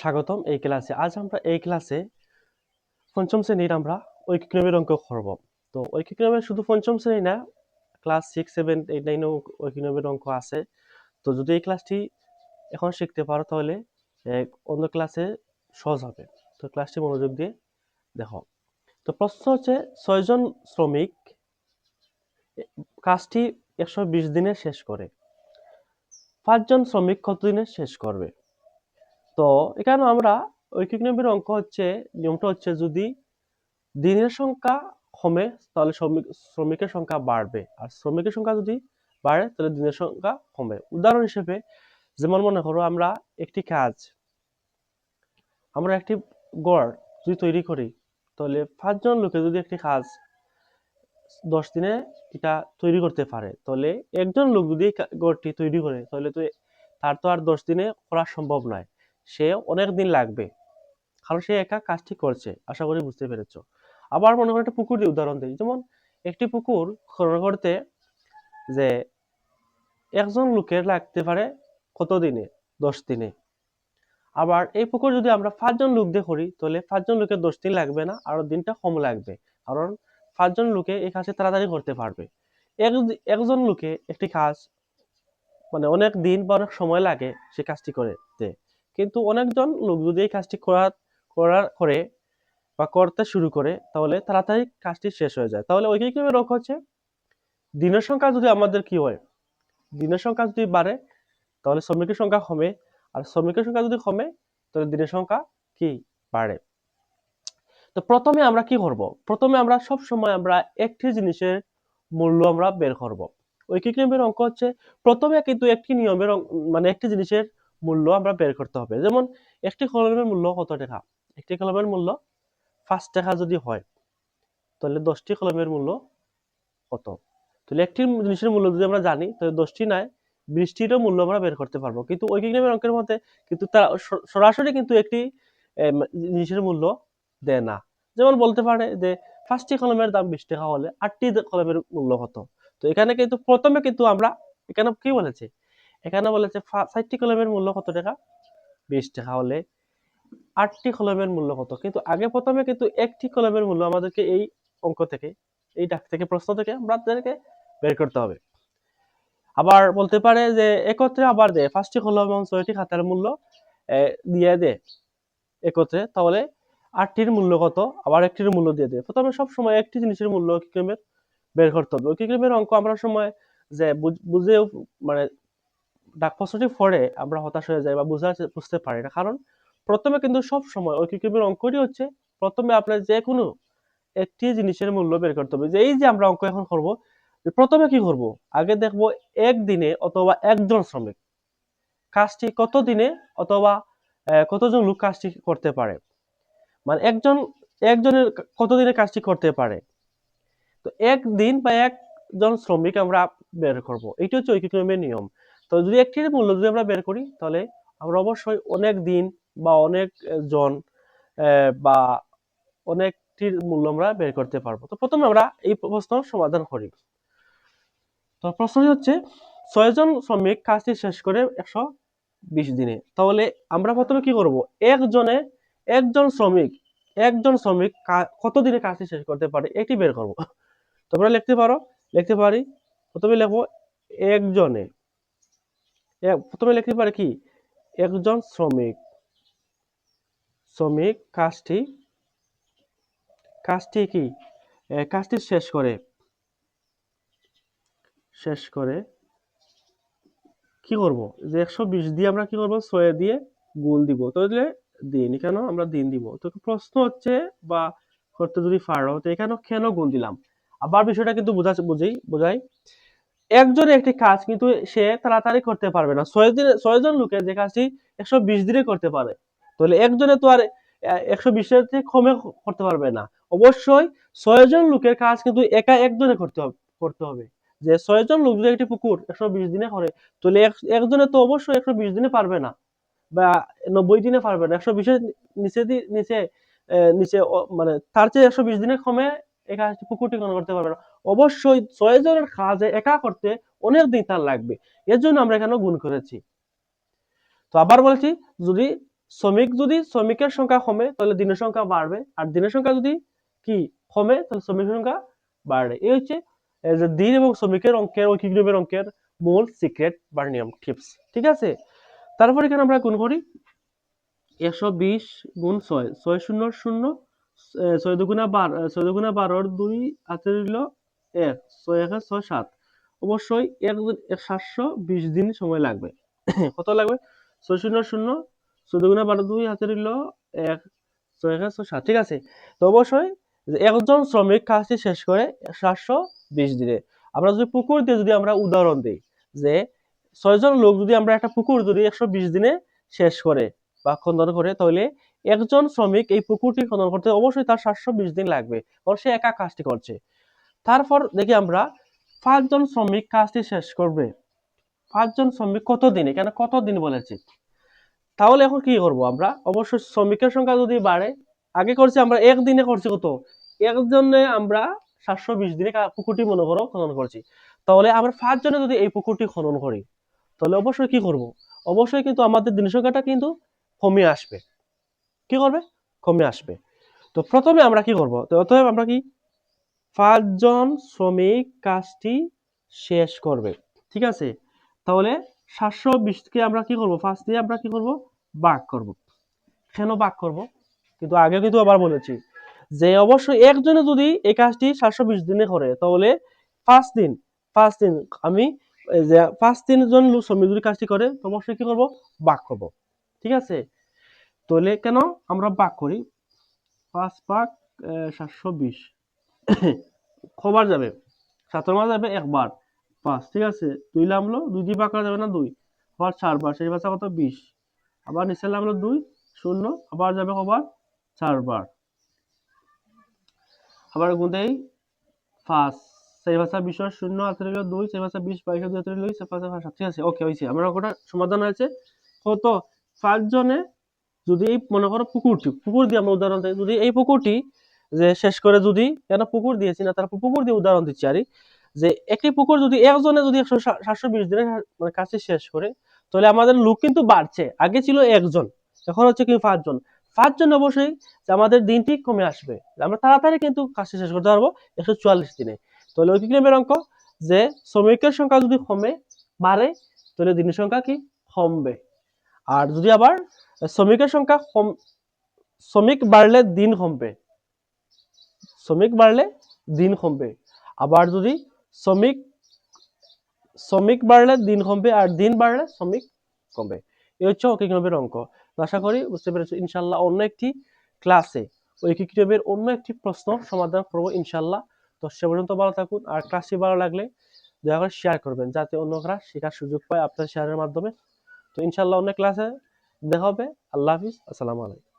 স্বাগতম এই ক্লাসে। আজ আমরা এই ক্লাসে পঞ্চম শ্রেণির আমরা ঐকিক অঙ্ক করব। তো ঐকিক শুধু পঞ্চম শ্রেণি না, ক্লাস সিক্স সেভেন এইট নাইনেও ঐকিক অঙ্ক আছে। তো যদি এই ক্লাসটি এখন শিখতে পারো তাহলে অন্য ক্লাসে সহজ হবে। তো ক্লাসটি মনোযোগ দিয়ে দেখো। তো প্রশ্ন হচ্ছে ছয়জন শ্রমিক কাজটি একশো বিশ দিনে শেষ করে। পাঁচজন শ্রমিক কতদিনে শেষ করবে? তো এখানে আমরা ঐকিক নিয়মের অঙ্ক হচ্ছে, নিয়মটা হচ্ছে যদি দিনের সংখ্যা কমে, তাহলে শ্রমিক, শ্রমিকের সংখ্যা বাড়বে। আর শ্রমিকের সংখ্যা যদি বাড়ে, তাহলে দিনের সংখ্যা কমে উদাহরণ হিসেবে যেমন মনে করো আমরা একটি কাজ, আমরা একটি গড় যদি তৈরি করি, তাহলে পাঁচজন লোকে যদি একটি কাজ দশ দিনে এটা তৈরি করতে পারে, তাহলে একজন লোক যদি গড়টি তৈরি করে, তাহলে তো তার তো আর দশ দিনে করা সম্ভব নয়। সে অনেক দিন লাগবে। কারণ সে একা কাজটি করছে, আশা করি বুঝতে পেরেছ। আবার মনে করো একটা পুকুর দিয়ে উদাহরণ দিই। যেমন একটি পুকুর খনন করতে যে একজন লোকের লাগতে পারে কত দিনে? দশ দিনে। আবার এই পুকুর যদি আমরা পাঁচজন লোক দিয়ে করি, তাহলে পাঁচজন লোকের দশ দিন লাগবে না আরও দিনটা কম লাগবে। কারণ পাঁচজন লোকে এই কাজটি তাড়াতাড়ি করতে পারবে। এক, একজন লোকে একটি কাজ মানে অনেক দিন বা অনেক সময় লাগে সে কাজটি করতে। কিন্তু অনেকজন লোক যদি এই কাজটি করা, করার করে বা করতে শুরু করে, তাহলে তাড়াতাড়ি কাজটি শেষ হয়ে যায়। তাহলে ঐকিক নিয়মের লক্ষ্য হচ্ছে? দিনের সংখ্যা যদি আমাদের কি হয়? দিনের সংখ্যা যদি বাড়ে, তাহলে শ্রমিকের সংখ্যা কমে। আর শ্রমিকের সংখ্যা যদি কমে, তাহলে দিনের সংখ্যা কি? বাড়ে। তো প্রথমে আমরা কি করব? প্রথমে আমরা সব সময় আমরা একটি জিনিসের মূল্য আমরা বের করব। ঐকিক নিয়মের অঙ্ক হচ্ছে? প্রথমে কিন্তু একটি নিয়মের মানে একটি জিনিসের মূল্য আমরা বের করতে হবে। যেমন, একটি কলমের মূল্য কত টাকা? একটি কলমের মূল্য পাঁচ টাকা যদি হয়, তাহলে দশটি কলমের মূল্য কত? তাহলে একটি জিনিসের মূল্য যদি আমরা জানি, তাহলে দশটি নয়, বিশটিরও মূল্য আমরা বের করতে পারব। কিন্তু নিয়মের অঙ্কের মধ্যে কিন্তু তারা সরাসরি কিন্তু একটি জিনিসের মূল্য দেয় না। যেমন বলতে পারে যে, পাঁচটি কলমের দাম বিশ টাকা হলে আটটি কলমের মূল্য কত? তো এখানে কিন্তু প্রথমে কিন্তু আমরা, এখানে কি বলেছে? এখানে বলেছে ষাটটি কলমের মূল্য কত টাকা? বিশ টাকা হলে আটটি কলমের মূল্য কত? কিন্তু আগে প্রথমে কিন্তু একটি কলমের মূল্য আমাদেরকে এই অঙ্ক থেকে, এই ডাক থেকে, প্রশ্ন থেকে আমাদেরকে বের করতে হবে। আবার বলতে পারে যে একত্রে আবার দে, পাঁচটি কলম এবং ছয়টি খাতার মূল্য দিয়ে দে। একত্রে তাহলে আটটির মূল্য কত? আবার একটির মূল্য দিয়ে দে। প্রথমে সব সময় একটি জিনিসের মূল্য ঐকিক্রমের বের করতে হবে। ঐকিক্রমের অঙ্ক আমরা সময় যে বুঝ- বুঝেও মানে ডাক প্রশ্নটি পড়ে আমরা হতাশ হয়ে যাই বা বুঝা বুঝতে পারি না। কারণ প্রথমে কিন্তু সব সময় ঐকিক্রমের অঙ্কটি হচ্ছে, প্রথমে আপনার যে কোনো একটি জিনিসের মূল্য বের করতে হবে। যে এই যে আমরা অঙ্ক এখন করব প্রথমে কি করব? আগে দেখব একদিনে অথবা একজন শ্রমিক কাজটি কত দিনে অথবা কতজন লোক কাজটি করতে পারে? মানে একজন, একজনের ক- কত দিনে কাজটি করতে পারে? তো একদিন বা একজন শ্রমিক আমরা বের করব। এটি হচ্ছে ঐকিক নিয়মের নিয়ম। তো যদি একটির মূল্য যদি আমরা বের করি, তাহলে আমরা অবশ্যই অনেক দিন বা অনেক জন বা অনেকটির মূল্য আমরা বের করতে পারব। তো প্রথমে আমরা এই প্রশ্ন সমাধান করি। তো প্রশ্নটি হচ্ছে ছয়জন শ্রমিক কাজটি শেষ করে একশো বিশ দিনে। তাহলে আমরা প্রথমে কি করব? একজনে একজন শ্রমিক একজন শ্রমিক কত দিনে কাজটি শেষ করতে পারে এটি বের করব। তোমরা লিখতে পারো? লিখতে পারি? প্রথমে লিখব একজনে এক- প্রথমে লিখতে পারি কি? একজন শ্রমিক। শ্রমিক কাজটি কাজটি কি? কাজটি শেষ করে। শেষ করে কি করব? যে একশো বিশ দিয়ে আমরা কি করব? ছয় দিয়ে গুণ দিব। তাহলে দিন, কেন আমরা দিন দিব? তো প্রশ্ন হচ্ছে, বা করতে যদি পারো, তো এখানে কেন গুণ দিলাম? আবার বিষয়টা কিন্তু বোঝা, বুঝেই, বোঝাই। একজনের একটি কাজ কিন্তু সে তাড়াতাড়ি করতে পারবে না। ছয় দিনে ছয়জন লোকের যে কাজটি একশো বিশ দিনে করতে পারে, তাহলে একজনে তো আর একশো বিশের থেকে কমে করতে পারবে না। অবশ্যই ছয়জন লোকের কাজ কিন্তু একা একজনে করতে হবে করতে হবে। যে ছয়জন লোক যদি একটি পুকুর একশো বিশ দিনে করে, তাহলে এক- একজনে তো অবশ্যই একশো বিশ দিনে পারবে না, বা নব্বই দিনে পারবে না। একশো বিশের নিচে নিচে নিচে মানে তার চেয়ে একশো বিশ দিনে কমে এই কাজটি পুকুরটি করতে পারবে না। অবশ্যই ছয়জনের কাজে একা করতে অনেক দিন তার লাগবে। এর জন্য আমরা এখানে গুণ করেছি। তো আবার বলছি, যদি শ্রমিক যদি শ্রমিকের সংখ্যা কমে, তাহলে দিনের সংখ্যা বাড়বে। আর দিনের সংখ্যা যদি কি কমে, তাহলে শ্রমিকের সংখ্যা বাড়বে। এই হচ্ছে যে দিন এবং শ্রমিকের অঙ্কের, ঐকিক নিয়মের অঙ্কের মূল সিক্রেট বা নিয়ম টিপস ঠিক আছে? তারপর এখানে আমরা গুণ করি, একশো বিশ গুণ ছয় ছয় শূন্য শূন্য ছয় দুগুণা বারো, ছয় দুগুণা বারোর দুই হাতে রইল এক, ছয়, একে, ছয় সাত। অবশ্যই এক সাতশো বিশ দিন সময় লাগবে। কত লাগবে? ছয় শূন্য শূন্য ছয় দুগুণা বারো দুই হাতে রইল এক, ছয়, একে, ছয়, সাত। ঠিক আছে? তো অবশ্যই একজন শ্রমিক কাজটি শেষ করে সাতশো বিশ দিনে। আমরা যদি পুকুর দিয়ে যদি আমরা উদাহরণ দিই যে ছয়জন লোক যদি আমরা একটা পুকুর যদি একশো বিশ দিনে শেষ করে বা খন্দন করে, তাহলে একজন শ্রমিক এই পুকুরটি খনন করতে অবশ্যই তার সাতশো বিশ দিন লাগবে। কারণ সে একা কাজটি করছে। তারপর দেখি আমরা পাঁচজন শ্রমিক কাজটি শেষ করবে। পাঁচজন শ্রমিক কত দিনে কেন কত দিন বলেছি? তাহলে এখন কি করব আমরা? অবশ্যই শ্রমিকের সংখ্যা যদি বাড়ে, আগে করছি আমরা একদিনে করছি কত? একজনে আমরা সাতশো বিশ দিনে পুকুরটি মনে করো খনন করছি। তাহলে আমরা পাঁচজনে যদি এই পুকুরটি খনন করি, তাহলে অবশ্যই কি করব? অবশ্যই কিন্তু আমাদের দিন সংখ্যাটা কিন্তু কমে আসবে। কি করবে? কমে আসবে। তো প্রথমে আমরা কি করব? তো অতএব আমরা কি পাঁচজন শ্রমিক কাজটি শেষ করবে। ঠিক আছে? তাহলে সাতশো বিশকে আমরা কি করব? ফার্স্ট দিয়ে আমরা কি করব? ভাগ করব। কেন ভাগ করব? কিন্তু আগে কিন্তু আবার বলেছি যে অবশ্যই একজনে যদি এই কাজটি সাতশো বিশ দিনে করে, তাহলে পাঁচ দিন পাঁচ দিন আমি যে পাঁচ তিনজন লোক শ্রমিক যদি কাজটি করে, তো অবশ্যই কি করব? ভাগ করব। ঠিক আছে? তাহলে কেন আমরা ভাগ করি? পাঁচ ভাগ সাতশো বিশ। কবার যাবে। সাতের মাস যাবে একবার। পাঁচ, ঠিক আছে? দুই নামলো, দুই দিয়ে করা যাবে না দুই? আবার চারবার, সেই বাচ্চা কত? বিশ। আবার নিচে নামলো দুই, শূন্য, আবার যাবে কবার? চারবার। আবার গুঁদেই পাঁচ। সেই ভাষা বিশের শূন্য হাতে রইল দুই, সেই ভাষা বিশ, বাইশ দুই রইল দুই, সেই ভাষা ঠিক আছে ওকে হয়েছে। আমার ওটা সমাধান হয়েছে। কত? পাঁচজনে যদি এই, মনে করো পুকুরটি, পুকুর দিয়ে আমরা উদাহরণ যদি এই পুকুরটি যে শেষ করে যদি, কেন পুকুর দিয়েছি না, তার পুকুর দিয়ে উদাহরণ দিচ্ছি আরই, যে একটি পুকুর যদি একজনে যদি একশো সাতশো বিশ দিনের মানে কাজটি শেষ করে, তাহলে আমাদের লোক কিন্তু বাড়ছে। আগে ছিল একজন, এখন হচ্ছে কি পাঁচজন। পাঁচজন অবশ্যই যে আমাদের দিনটি কমে আসবে। আমরা তাড়াতাড়ি কিন্তু কাজটি শেষ করতে পারব একশো চুয়াল্লিশ দিনে। তাহলে ঐকিক নিয়মের অঙ্ক, যে শ্রমিকের সংখ্যা যদি কমে, বাড়ে, তাহলে দিনের সংখ্যা কি? কমবে। আর যদি আবার শ্রমিকের সংখ্যা কম শ্রমিক বাড়লে দিন কমবে। শ্রমিক বাড়লে দিন কমবে। আবার যদি শ্রমিক শ্রমিক বাড়লে দিন কমবে আর দিন বাড়লে শ্রমিক কমবে। এই হচ্ছে নিয়মের অঙ্ক আশা করি বুঝতে পেরেছ। ইনশাল্লাহ অন্য একটি ক্লাসে ঐকিক নিয়মের অন্য একটি প্রশ্ন সমাধান করব ইনশাল্লাহ তো সে পর্যন্ত ভালো থাকুন। আর ক্লাসটি ভালো লাগলে দয়া করে শেয়ার করবেন যাতে অন্যরা শেখার সুযোগ পায় আপনার শেয়ারের মাধ্যমে। তো ইনশাল্লাহ অন্য ক্লাসে দেখা হবে। আল্লাহ হাফিজ। আসসালামু আলাইকুম।